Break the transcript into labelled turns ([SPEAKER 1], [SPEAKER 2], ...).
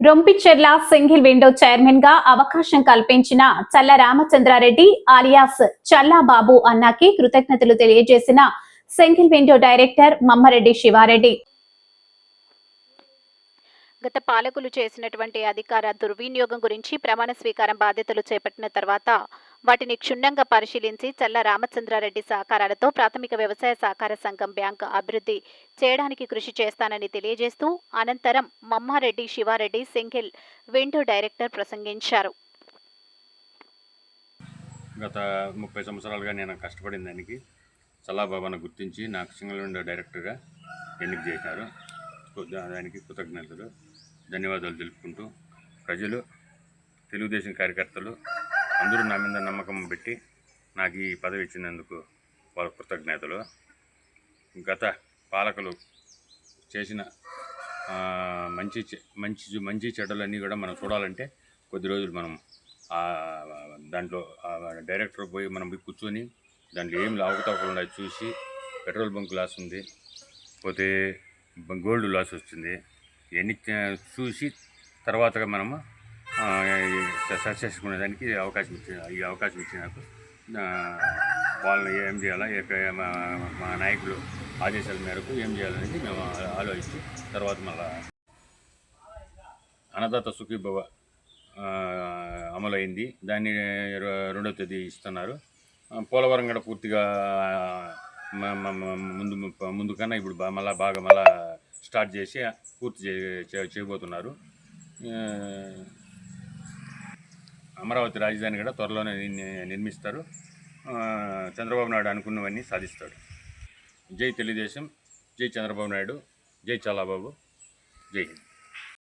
[SPEAKER 1] Rompicherla single window చైర్మన్గా అవకాశం కల్పించిన చల్ల రామచంద్రారెడ్డి ఆలియాస్ చల్లాబాబు అన్నకి కృతజ్ఞతలు తెలియజేసిన single window director Mammareddy Sivareddy.
[SPEAKER 2] గత పాలకులు చేసినటువంటి అధికార దుర్వినియోగం గురించి ప్రమాణ స్వీకారం బాధ్యతలు చేపట్టిన తర్వాత వాటిని క్షుణ్ణంగా పరిశీలించి చల్ల రామచంద్రారెడ్డి సహకారాలతో ప్రాథమిక వ్యవసాయ సహకార సంఘం బ్యాంకు అభివృద్ధి చేయడానికి కృషి చేస్తానని తెలియజేస్తూ అనంతరం Mammareddy Sivareddy single window director ప్రసంగించారు.
[SPEAKER 3] గత ముప్పై సంవత్సరాలుగా నేను కష్టపడిన దానికి చల్లాబాబాను గుర్తించి నాకు సింగిల్ విండో డైరెక్టర్గా ఎన్నిక చేశారు. దానికి కృతజ్ఞతలు ధన్యవాదాలు తెలుపుకుంటూ ప్రజలు తెలుగుదేశం కార్యకర్తలు అందరూ నా మీద నమ్మకం పెట్టి నాకు ఈ పదవి ఇచ్చినందుకు వాళ్ళ కృతజ్ఞతలు. గత పాలకులు చేసిన మంచి చె- మంచి మంచి చెడ్డలన్నీ కూడా మనం చూడాలంటే కొద్ది రోజులు మనం దాంట్లో డైరెక్టర్ పోయి మనం పోయి కూర్చొని దాంట్లో ఏం లావుతాకుండా చూసి పెట్రోల్ బంక్ లాస్ ఉంది పోతే గోల్డ్ లాస్ వచ్చింది ఇవన్నీ చూసి తర్వాతగా మనము ఆ, సక్సెస్ చేసుకునేదానికి అవకాశం ఇచ్చిన ఈ అవకాశం ఇచ్చి నాకు. వాళ్ళని ఏం చేయాలా మా మా నాయకులు ఆదేశాల మేరకు ఏం చేయాలనేది మేము ఆలోచించి తర్వాత మళ్ళా అన్నదాత సుఖీభవ అమలైంది. దాన్ని రెండవ తేదీ ఇస్తున్నారు. పోలవరం కూడా పూర్తిగా ముందు ముందు కన్నా ఇప్పుడు మళ్ళా బాగా మళ్ళా స్టార్ట్ చేసి పూర్తి చే- చే- చేయబోతున్నారు. అమరావతి రాజధాని కూడా త్వరలోనే నిర్మిస్తారు. చంద్రబాబు నాయుడు అనుకున్నవన్నీ సాధిస్తాడు. జై తెలుగుదేశం జై చంద్రబాబు నాయుడు జై చాలాబాబు జై హింద్.